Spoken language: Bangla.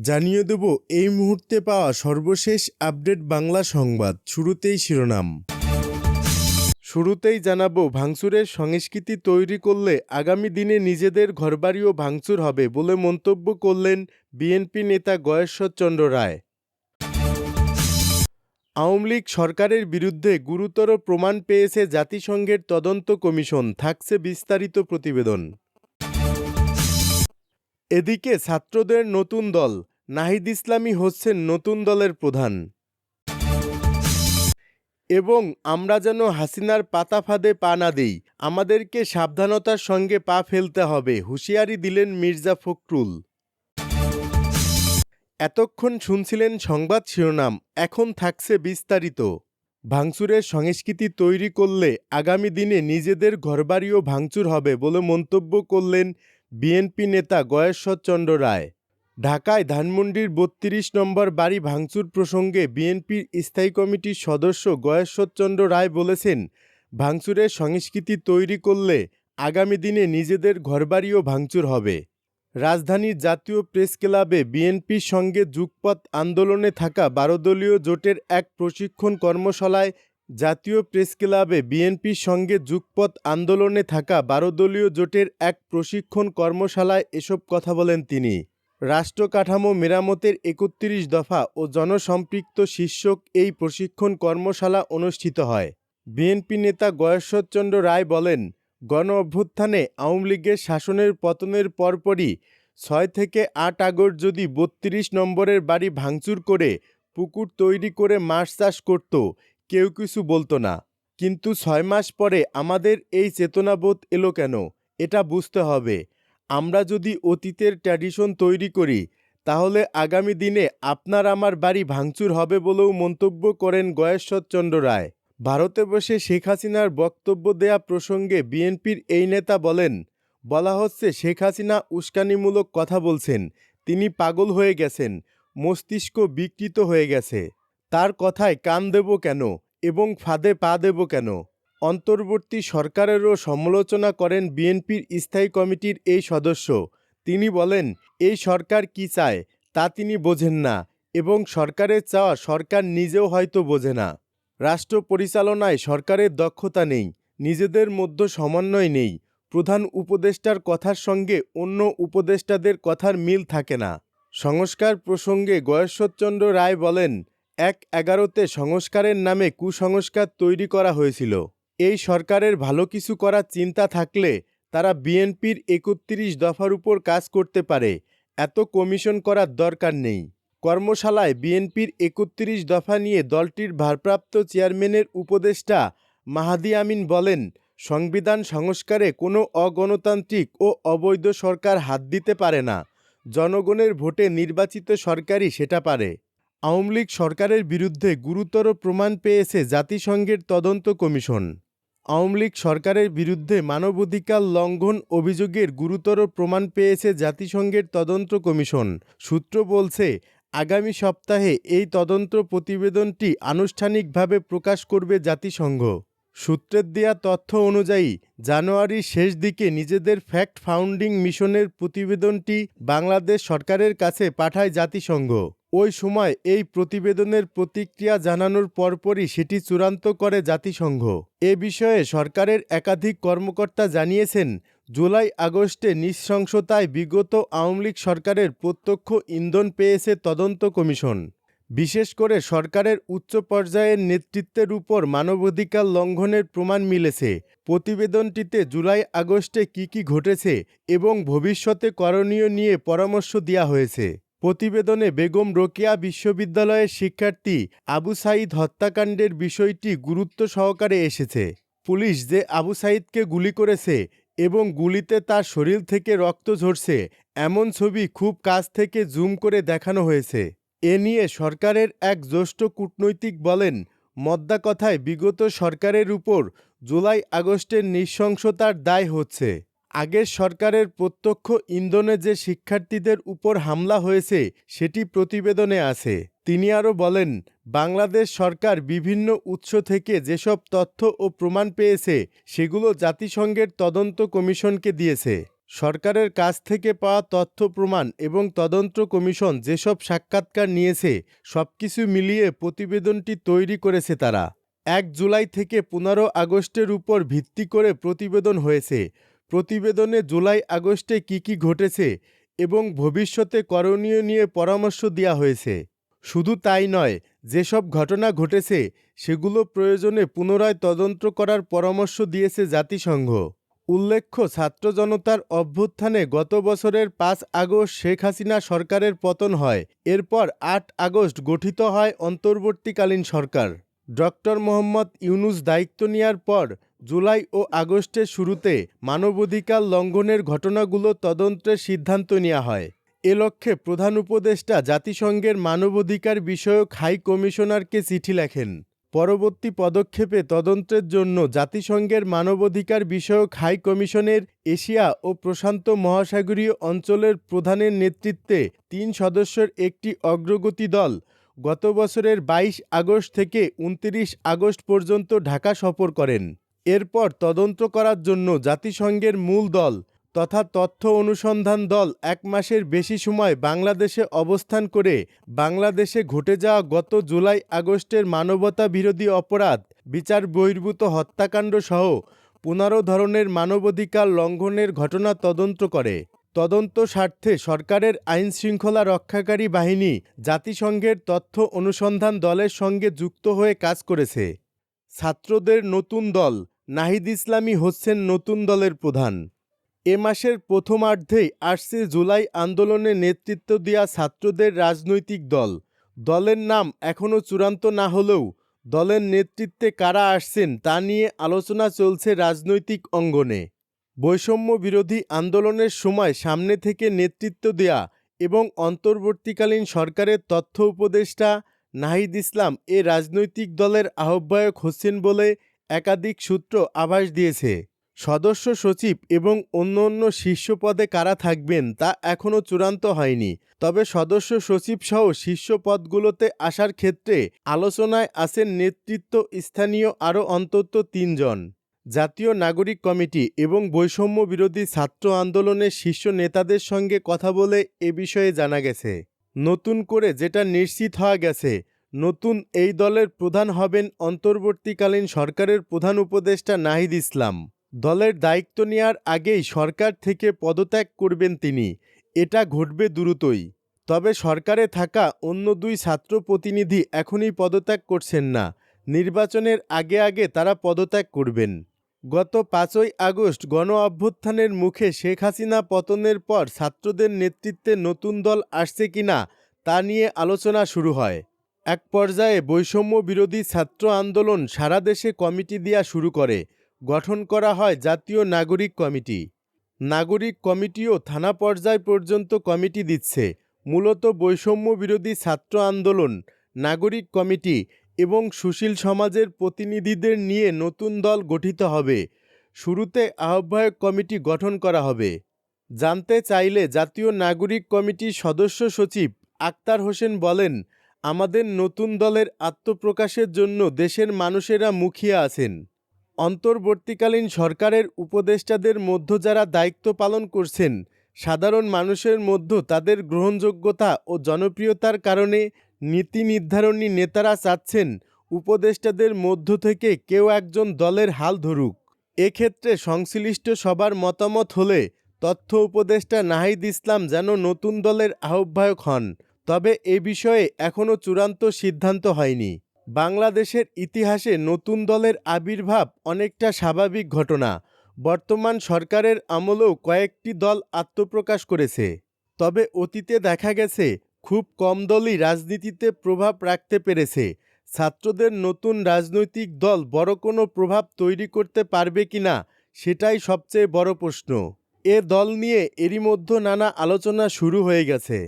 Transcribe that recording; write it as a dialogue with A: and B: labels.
A: জানিয়ে দেব, এই মুহূর্তে পাওয়া সর্বশেষ আপডেট বাংলা সংবাদ। শুরুতেই শিরোনাম। শুরুতেই জানাব, ভাঙচুরের সংস্কৃতি তৈরি করলে আগামী দিনে নিজেদের ঘরবাড়িও ভাঙচুর হবে বলে মন্তব্য করলেন বিএনপি নেতা গয়েশ্বরচন্দ্র রায়। আওয়ামী লীগ সরকারের বিরুদ্ধে গুরুতর প্রমাণ পেয়েছে জাতিসংঘের তদন্ত কমিশন, থাকছে বিস্তারিত প্রতিবেদন। এদিকে ছাত্রদের নতুন দল নাহিদ ইসলামী হচ্ছেন নতুন দলের প্রধান। এবং আমরা যেন হাসিনার পাতা ফাঁদে পা না দিই, আমাদেরকে সাবধানতার সঙ্গে পা ফেলতে হবে, হুঁশিয়ারি দিলেন মির্জা ফখরুল। এতক্ষণ শুনছিলেন সংবাদ শিরোনাম, এখন থাকছে বিস্তারিত। ভাঙচুরের সংস্কৃতি তৈরি করলে আগামী দিনে নিজেদের ঘরবাড়িও ভাঙচুর হবে বলে মন্তব্য করলেন বিএনপি নেতা গয়েশ্বরচন্দ্র রায়। ঢাকায় ধানমন্ডির বত্রিশ নম্বর বাড়ি ভাঙচুর প্রসঙ্গে বিএনপির স্থায়ী কমিটির সদস্য গয়েশ্বরচন্দ্র রায় বলেছেন, ভাঙচুরের সংস্কৃতি তৈরি করলে আগামী দিনে নিজেদের ঘরবাড়িও ভাঙচুর হবে। রাজধানীর জাতীয় প্রেস ক্লাবে বিএনপির সঙ্গে যুগপথ আন্দোলনে থাকা বারো দলীয় জোটের এক প্রশিক্ষণ কর্মশালায় জাতীয় প্রেস ক্লাবে বিএনপির সঙ্গে যুগপথ আন্দোলনে থাকা বারো দলীয় জোটের এক প্রশিক্ষণ কর্মশালায় এসব কথা বলেন তিনি। রাষ্ট্র কাঠামো মেরামতের একত্রিশ দফা ও জনসম্পৃক্ত শীর্ষক এই প্রশিক্ষণ কর্মশালা অনুষ্ঠিত হয়। বিএনপি নেতা গয়েশ্বরচন্দ্র রায় বলেন, গণ অভ্যুত্থানে আওয়ামী লীগের শাসনের পতনের পরপরই ছয় থেকে আট আগস্ট যদি বত্রিশ নম্বরের বাড়ি ভাঙচুর করে পুকুর তৈরি করে মাছ চাষ করত, কেউ কিছু বলতো না। কিন্তু ছয় মাস পরে আমাদের এই চেতনাবোধ এলো কেন? এটা বুঝতে হবে। আমরা যদি অতীতের ট্র্যাডিশন তৈরি করি, তাহলে আগামী দিনে আপনার আমার বাড়ি ভাঙচুর হবে বলেও মন্তব্য করেন গয়েশ্বরচন্দ্র রায়। ভারতে বসে শেখ হাসিনার বক্তব্য দেয়া প্রসঙ্গে বিএনপির এই নেতা বলেন, বলা হচ্ছে শেখ হাসিনা উস্কানিমূলক কথা বলছেন, তিনি পাগল হয়ে গেছেন, মস্তিষ্ক বিকৃত হয়ে গেছে। তার কথায় কান দেব কেন এবং ফাঁদে পা দেব কেন? অন্তর্বর্তী সরকারেরও সমালোচনা করেন বিএনপির স্থায়ী কমিটির এই সদস্য। তিনি বলেন, এই সরকার কি চায়, তা তিনি বোঝেন না এবং সরকারের চাওয়া সরকার নিজেও হয়তো বোঝে না। রাষ্ট্র পরিচালনায় সরকারের দক্ষতা নেই, নিজেদের মধ্যে সমন্বয় নেই, প্রধান উপদেষ্টার কথার সঙ্গে অন্য উপদেষ্টাদের কথার মিল থাকে না। সংস্কার প্রসঙ্গে গয়েশ্বরচন্দ্র রায় বলেন, এক এগারোতে সংস্কারের নামে কুসংস্কার তৈরি করা হয়েছিল। এই সরকারের ভালো কিছু করার চিন্তা থাকলে তারা বিএনপির একত্রিশ দফার উপর কাজ করতে পারে। এত কমিশন করার দরকার নেই। কর্মশালায় বিএনপির একত্রিশ দফা নিয়ে দলটির ভারপ্রাপ্ত চেয়ারম্যানের উপদেষ্টা মাহাদি আমিন বলেন, সংবিধান সংস্কারে কোনো অগণতান্ত্রিক ও অবৈধ সরকার হাত দিতে পারে না। জনগণের ভোটে নির্বাচিত সরকারই সেটা পারে। আওয়ামী লীগ সরকারের বিরুদ্ধে গুরুতর প্রমাণ পেয়েছে জাতিসংঘের তদন্ত কমিশন। আওয়ামী লীগ সরকারের বিরুদ্ধে মানবাধিকার লঙ্ঘন অভিযোগের গুরুতর প্রমাণ পেয়েছে জাতিসংঘের তদন্ত কমিশন। সূত্র বলছে, আগামী সপ্তাহে এই তদন্ত প্রতিবেদনটি আনুষ্ঠানিকভাবে প্রকাশ করবে জাতিসংঘ। সূত্রের দেয়া তথ্য অনুযায়ী জানুয়ারির শেষ দিকে নিজেদের ফ্যাক্ট ফাউন্ডিং মিশনের প্রতিবেদনটি বাংলাদেশ সরকারের কাছে পাঠায় জাতিসংঘ। ওই সময় এই প্রতিবেদনের প্রতিক্রিয়া জানানোর পরপরই সেটি চূড়ান্ত করে জাতিসংঘ। এ বিষয়ে সরকারের একাধিক কর্মকর্তা জানিয়েছেন, জুলাই আগস্টে নৃশংসতায় বিগত আওয়ামী লীগ সরকারের প্রত্যক্ষ ইন্ধন পেয়েছে তদন্ত কমিশন। বিশেষ করে সরকারের উচ্চ পর্যায়ের নেতৃত্বের উপর মানবাধিকার লঙ্ঘনের প্রমাণ মিলেছে। প্রতিবেদনটিতে জুলাই আগস্টে কি কি ঘটেছে এবং ভবিষ্যতে করণীয় নিয়ে পরামর্শ দেওয়া হয়েছে। প্রতিবেদনে বেগম রোকেয়া বিশ্ববিদ্যালয়ের শিক্ষার্থী আবু সাইদ হত্যাকাণ্ডের বিষয়টি গুরুত্ব সহকারে এসেছে। পুলিশ যে আবু সাইদকে গুলি করেছে এবং গুলিতে তার শরীর থেকে রক্ত ঝরছে, এমন ছবি খুব কাছ থেকে জুম করে দেখানো হয়েছে। এ নিয়ে সরকারের এক জ্যেষ্ঠ কূটনৈতিক বলেন, মদ্দা কথায় বিগত সরকারের উপর জুলাই আগস্টের নৃশংসতার দায় হচ্ছে। আগের সরকারের প্রত্যক্ষ ইন্ধনে যে শিক্ষার্থীদের উপর হামলা হয়েছে, সেটি প্রতিবেদনে আছে। তিনি আরও বলেন, বাংলাদেশ সরকার বিভিন্ন উৎস থেকে যেসব তথ্য ও প্রমাণ পেয়েছে, সেগুলো জাতিসংঘের তদন্ত কমিশনকে দিয়েছে। সরকারের কাছ থেকে পাওয়া তথ্য প্রমাণ এবং তদন্ত কমিশন যেসব সাক্ষাৎকার নিয়েছে, সবকিছু মিলিয়ে প্রতিবেদনটি তৈরি করেছে তারা। এক জুলাই থেকে পনেরো আগস্টের উপর ভিত্তি করে প্রতিবেদন হয়েছে। প্রতিবেদনে জুলাই আগস্টে কি কি ঘটেছে এবং ভবিষ্যতে করণীয় নিয়ে পরামর্শ দেওয়া হয়েছে। শুধু তাই নয়, যেসব ঘটনা ঘটেছে, সেগুলো প্রয়োজনে পুনরায় তদন্ত করার পরামর্শ দিয়েছে জাতিসংঘ। উল্লেখ্য, ছাত্র জনতার অভ্যুত্থানে গত বছরের পাঁচ আগস্ট শেখ হাসিনা সরকারের পতন হয়। এরপর আট আগস্ট গঠিত হয় অন্তর্বর্তীকালীন সরকার। ডক্টর মোহাম্মদ ইউনুস দায়িত্ব নেয়ার পর জুলাই ও আগস্টের শুরুতে মানবাধিকার লঙ্ঘনের ঘটনাগুলো তদন্তের সিদ্ধান্ত নেওয়া হয়। এ লক্ষ্যে প্রধান উপদেষ্টা জাতিসংঘের মানবাধিকার বিষয়ক হাই কমিশনারকে চিঠি লেখেন। পরবর্তী পদক্ষেপে তদন্তের জন্য জাতিসংঘের মানবাধিকার বিষয়ক হাই কমিশনের এশিয়া ও প্রশান্ত মহাসাগরীয় অঞ্চলের প্রধানের নেতৃত্বে তিন সদস্যের একটি অগ্রগতি দল গত বছরের বাইশ আগস্ট থেকে উনত্রিশ আগস্ট পর্যন্ত ঢাকা সফর করেন। এরপর তদন্ত করার জন্য জাতিসংঘের মূল দল তথা তথ্য অনুসন্ধান দল এক মাসের বেশি সময় বাংলাদেশে অবস্থান করে বাংলাদেশে ঘটে যাওয়া গত জুলাই আগস্টের মানবতা বিরোধী অপরাধ, বিচার বহির্ভূত হত্যাকাণ্ড সহ পনেরো ধরনের মানবাধিকার লঙ্ঘনের ঘটনা তদন্ত করে। তদন্ত স্বার্থে সরকারের আইন শৃঙ্খলা রক্ষাকারী বাহিনী জাতিসংঘের তথ্য অনুসন্ধান দলের সঙ্গে যুক্ত হয়ে কাজ করেছে। ছাত্রদের নতুন দল নাহিদ ইসলামী হচ্ছেন নতুন দলের প্রধান। এ মাসের প্রথমার্ধেই আসছে জুলাই আন্দোলনে নেতৃত্ব দেওয়া ছাত্রদের রাজনৈতিক দল। দলের নাম এখনও চূড়ান্ত না হলেও দলের নেতৃত্বে কারা আসছেন তা নিয়ে আলোচনা চলছে রাজনৈতিক অঙ্গনে। বৈষম্য বিরোধী আন্দোলনের সময় সামনে থেকে নেতৃত্ব দেয়া এবং অন্তর্বর্তীকালীন সরকারের তথ্য উপদেষ্টা নাহিদ ইসলাম এ রাজনৈতিক দলের আহ্বায়ক হচ্ছেন বলে একাধিক সূত্র আভাস দিয়েছে। সদস্য সচিব এবং অন্য অন্য শীর্ষ পদে কারা থাকবেন তা এখনও চূড়ান্ত হয়নি। তবে সদস্য সচিব সহ শীর্ষ পদগুলোতে আসার ক্ষেত্রে আলোচনায় আছেন নেতৃত্ব স্থানীয় আরও অন্তত তিনজন। জাতীয় নাগরিক কমিটি এবং বৈষম্য বিরোধী ছাত্র আন্দোলনের শীর্ষ নেতাদের সঙ্গে কথা বলে এ বিষয়ে জানা গেছে। নতুন করে যেটা নিশ্চিত হওয়া গেছে, নতুন এই দলের প্রধান হবেন অন্তর্বর্তীকালীন সরকারের প্রধান উপদেষ্টা নাহিদ ইসলাম। দলের দায়িত্ব নেওয়ার আগেই সরকার থেকে পদত্যাগ করবেন তিনি। এটা ঘটবে দ্রুতই। তবে সরকারে থাকা অন্য দুই ছাত্র প্রতিনিধি এখনই পদত্যাগ করছেন না। নির্বাচনের আগে আগে তারা পদত্যাগ করবেন। গত পাঁচই আগস্ট গণ অভ্যুত্থানের মুখে শেখ হাসিনা পতনের পর ছাত্রদের নেতৃত্বে নতুন দল আসছে কিনা তা নিয়ে আলোচনা শুরু হয়। এক পর্যায়ে বৈষম্য বিরোধী ছাত্র আন্দোলন সারা দেশে কমিটি দেয়া শুরু করে, গঠন করা হয় জাতীয় নাগরিক কমিটি। নাগরিক কমিটিও থানা পর্যায় পর্যন্ত কমিটি দিচ্ছে। মূলত বৈষম্য বিরোধী ছাত্র আন্দোলন, নাগরিক কমিটি এবং সুশীল সমাজের প্রতিনিধিদের নিয়ে নতুন দল গঠিত হবে। শুরুতে আহ্বায়ক কমিটি গঠন করা হবে। জানতে চাইলে জাতীয় নাগরিক কমিটির সদস্য সচিব আক্তার হোসেন বলেন, আমাদের নতুন দলের আত্মপ্রকাশের জন্য দেশের মানুষেরা মুখিয়ে আছেন। অন্তর্বর্তীকালীন সরকারের উপদেষ্টাদের মধ্য যারা দায়িত্ব পালন করছেন, সাধারণ মানুষের মধ্য তাদের গ্রহণযোগ্যতা ও জনপ্রিয়তার কারণে নীতি নির্ধারণী নেতারা চাচ্ছেন উপদেষ্টাদের মধ্য থেকে কেউ একজন দলের হাল ধরুক। এক্ষেত্রে সংশ্লিষ্ট সবার মতামত হলে তথ্য উপদেষ্টা নাহিদ ইসলাম যেন নতুন দলের আহ্বায়ক হন, তবে এ বিষয়ে এখনও চূড়ান্ত সিদ্ধান্ত হয়নি। বাংলাদেশের ইতিহাসে নতুন দলের আবির্ভাব অনেকটা স্বাভাবিক ঘটনা। বর্তমান সরকারের আমলেও কয়েকটি দল আত্মপ্রকাশ করেছে। তবে অতীতে দেখা গেছে খুব কম দলই রাজনীতিতে প্রভাব রাখতে পেরেছে। ছাত্রদের নতুন রাজনৈতিক দল বড় কোনো প্রভাব তৈরি করতে পারবে কি না, সেটাই সবচেয়ে বড় প্রশ্ন। এ দল নিয়ে এরই মধ্যে নানা আলোচনা শুরু হয়ে গেছে।